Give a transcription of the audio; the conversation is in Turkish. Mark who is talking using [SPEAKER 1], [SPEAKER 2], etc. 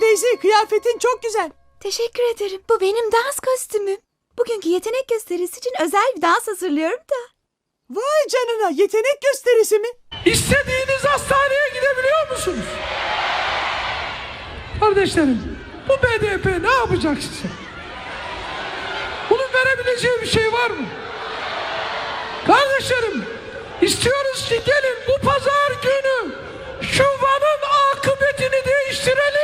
[SPEAKER 1] Daisy, kıyafetin çok güzel.
[SPEAKER 2] Teşekkür ederim. Bu benim dans kostümüm. Bugünkü yetenek gösterisi için özel bir dans hazırlıyorum da.
[SPEAKER 1] Vay canına, yetenek gösterisi mi?
[SPEAKER 3] İstediğiniz hastaneye gidebiliyor musunuz? Kardeşlerim, bu BDP ne yapacak size? Bunun verebileceği bir şey var mı? Kardeşlerim, istiyoruz ki gelin bu pazar günü şu Van'ın akıbetini değiştirelim.